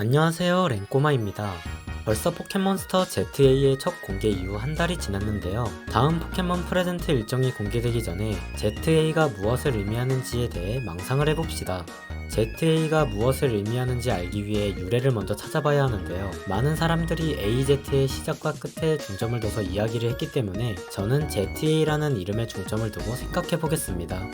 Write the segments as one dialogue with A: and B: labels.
A: 안녕하세요 랭꼬마입니다. 벌써 포켓몬스터 ZA의 첫 공개 이후 한 달이 지났는데요. 다음 포켓몬 프레젠트 일정이 공개되기 전에 ZA가 무엇을 의미하는지에 대해 망상을 해봅시다. ZA가 무엇을 의미하는지 알기 위해 유래를 먼저 찾아봐야 하는데요. 많은 사람들이 AZ의 시작과 끝에 중점을 둬서 이야기를 했기 때문에 저는 ZA라는 이름에 중점을 두고 생각해 보겠습니다.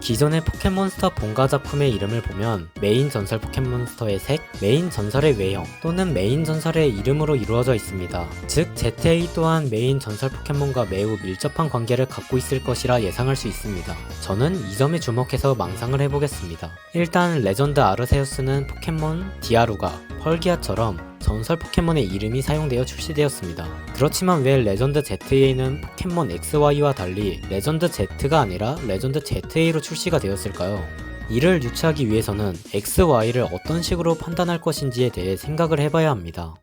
A: 기존의 포켓몬스터 본가 작품의 이름을 보면 메인 전설 포켓몬스터의 색, 메인 전설의 외형 또는 메인 전설의 이름으로 이루어져 있습니다. 즉 ZA 또한 메인 전설 포켓몬과 매우 밀접한 관계를 갖고 있을 것이라 예상할 수 있습니다. 저는 이 점에 주목해서 망상을 해보겠습니다. 일단 레전드 아르세우스는 포켓몬 디아루가 펄기아처럼 전설 포켓몬의 이름이 사용되어 출시되었습니다. 그렇지만 왜 레전드 ZA는 포켓몬 XY와 달리 레전드 Z가 아니라 레전드 ZA로 출시가 되었을까요? 이를 유추하기 위해서는 XY를 어떤 식으로 판단할 것인지에 대해 생각을 해봐야 합니다.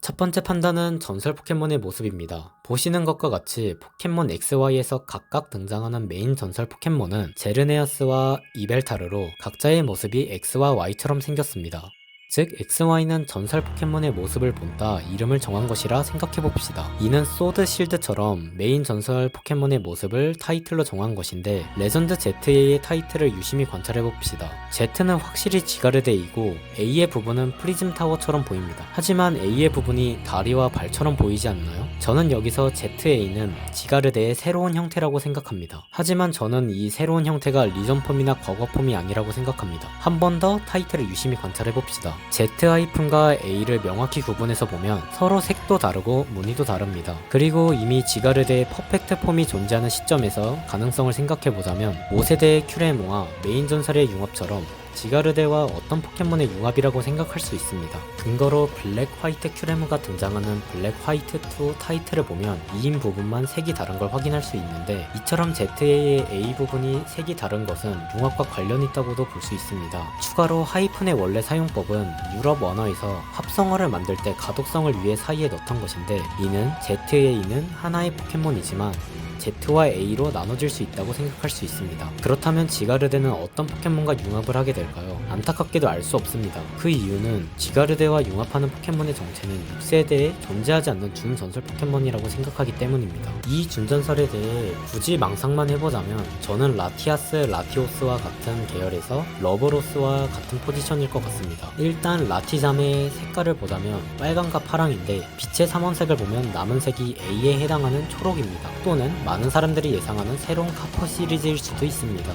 A: 첫 번째 판단은 전설 포켓몬의 모습입니다. 보시는 것과 같이 포켓몬 XY에서 각각 등장하는 메인 전설 포켓몬은 제르네아스와 이벨타르로 각자의 모습이 X와 Y처럼 생겼습니다. 즉 XY는 전설 포켓몬의 모습을 본다 이름을 정한 것이라 생각해봅시다. 이는 소드 실드처럼 메인 전설 포켓몬의 모습을 타이틀로 정한 것인데 레전드 ZA의 타이틀을 유심히 관찰해봅시다. Z는 확실히 지가르데이고 A의 부분은 프리즘 타워처럼 보입니다. 하지만 A의 부분이 다리와 발처럼 보이지 않나요? 저는 여기서 ZA는 지가르데의 새로운 형태라고 생각합니다. 하지만 저는 이 새로운 형태가 리전폼이나 과거폼이 아니라고 생각합니다. 한 번 더 타이틀을 유심히 관찰해봅시다. Z-과 A를 명확히 구분해서 보면 서로 색도 다르고 무늬도 다릅니다. 그리고 이미 지가르데의 퍼펙트 폼이 존재하는 시점에서 가능성을 생각해보자면 5세대의 큐레모와 메인 전설의 융합처럼 지가르데와 어떤 포켓몬의 융합이라고 생각할 수 있습니다. 근거로 블랙 화이트 큐레무가 등장하는 블랙 화이트 2 타이틀을 보면 2인 부분만 색이 다른 걸 확인할 수 있는데 이처럼 ZA의 A 부분이 색이 다른 것은 융합과 관련 있다고도 볼 수 있습니다. 추가로 하이픈의 원래 사용법은 유럽 언어에서 합성어를 만들 때 가독성을 위해 사이에 넣던 것인데 이는 ZA는 하나의 포켓몬이지만 Z와 A로 나눠질 수 있다고 생각할 수 있습니다. 그렇다면 지가르데는 어떤 포켓몬과 융합을 하게 될까요? 안타깝게도 알 수 없습니다. 그 이유는 지가르데와 융합하는 포켓몬의 정체는 6세대에 존재하지 않는 준전설 포켓몬이라고 생각하기 때문입니다. 이 준전설에 대해 굳이 망상만 해보자면 저는 라티아스, 라티오스와 같은 계열에서 러브로스와 같은 포지션일 것 같습니다. 일단 라티잠의 색깔을 보자면 빨강과 파랑인데 빛의 삼원색을 보면 남은 색이 A에 해당하는 초록입니다. 또는 많은 사람들이 예상하는 새로운 카포 시리즈일 수도 있습니다.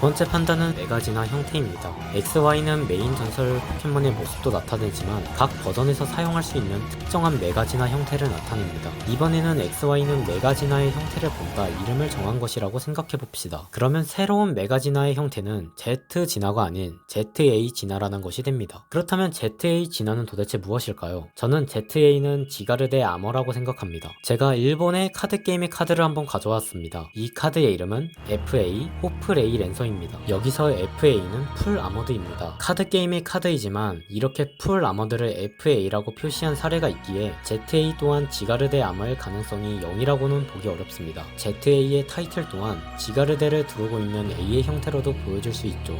A: 두 번째 판단은 네 가지나 형태입니다. XY는 메인 전설 포켓몬의 모습도 나타내지만 각 버전에서 사용할 수 있는 특정한 네 가지나 형태를 나타냅니다. 이번에는 XY는 네 가지나의 형태를 본다 이름을 정한 것이라고 생각해 봅시다. 그러면 새로운 메가지나의 형태는 Z 진화가 아닌 ZA 진화라는 것이 됩니다. 그렇다면 ZA 진화는 도대체 무엇일까요? 저는 ZA는 지가르데 아머라고 생각합니다. 제가 일본의 카드 게임의 카드를 한번 가져왔습니다. 이 카드의 이름은 FA 호프레이 랜 서입니다. 여기서 FA는 풀 아머드입니다. 카드 게임의 카드이지만 이렇게 풀 아머드를 FA라고 표시한 사례가 있기에 ZA 또한 지가르데 아머의 가능성이 0이라고는 보기 어렵습니다. ZA의 타이틀 또한 지가르데를 두르고 있는 A의 형태로도 보여줄 수 있죠.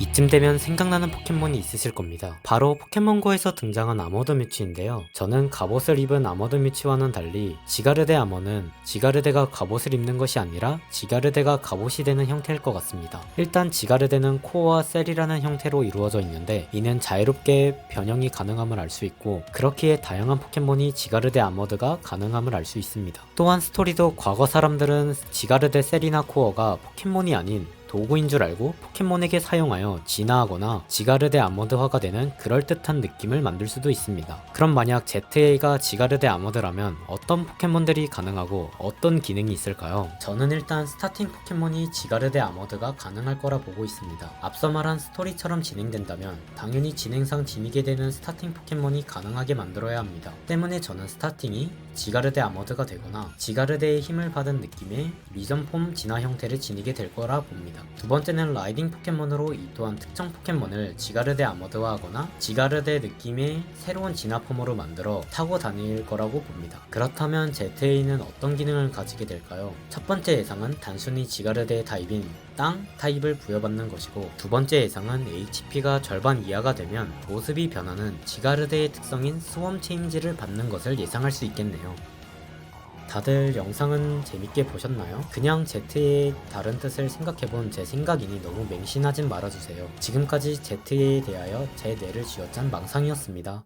A: 이쯤 되면 생각나는 포켓몬이 있으실 겁니다. 바로 포켓몬고에서 등장한 아머드 뮤치인데요. 저는 갑옷을 입은 아머드 뮤치와는 달리 지가르데 아머는 지가르데가 갑옷을 입는 것이 아니라 지가르데가 갑옷이 되는 형태일 것 같습니다. 일단 지가르데는 코어와 셀이라는 형태로 이루어져 있는데 이는 자유롭게 변형이 가능함을 알 수 있고 그렇기에 다양한 포켓몬이 지가르데 아머드가 가능함을 알 수 있습니다. 또한 스토리도 과거 사람들은 지가르데 셀이나 코어가 포켓몬이 아닌 도구인 줄 알고 포켓몬에게 사용하여 진화하거나 지가르데 아머드화가 되는 그럴듯한 느낌을 만들 수도 있습니다. 그럼 만약 ZA가 지가르데 아머드라면 어떤 포켓몬들이 가능하고 어떤 기능이 있을까요? 저는 일단 스타팅 포켓몬이 지가르데 아머드가 가능할 거라 보고 있습니다. 앞서 말한 스토리처럼 진행된다면 당연히 진행상 지니게 되는 스타팅 포켓몬이 가능하게 만들어야 합니다. 때문에 저는 스타팅이 지가르데 아머드가 되거나 지가르데의 힘을 받은 느낌의 리전폼 진화 형태를 지니게 될 거라 봅니다. 두 번째는 라이딩 포켓몬으로 이 또한 특정 포켓몬을 지가르데 아머드화 하거나 지가르데 느낌의 새로운 진화 폼으로 만들어 타고 다닐 거라고 봅니다. 그렇다면 ZA는 어떤 기능을 가지게 될까요? 첫 번째 예상은 단순히 지가르데의 타입인 땅 타입을 부여받는 것이고 두 번째 예상은 HP가 절반 이하가 되면 모습이 변하는 지가르드의 특성인 스웜 체인지를 받는 것을 예상할 수 있겠네요. 다들 영상은 재밌게 보셨나요? 그냥 ZA의 다른 뜻을 생각해본 제 생각이니 너무 맹신하진 말아주세요. 지금까지 ZA에 대하여 제 뇌를 쥐어짠 망상이었습니다.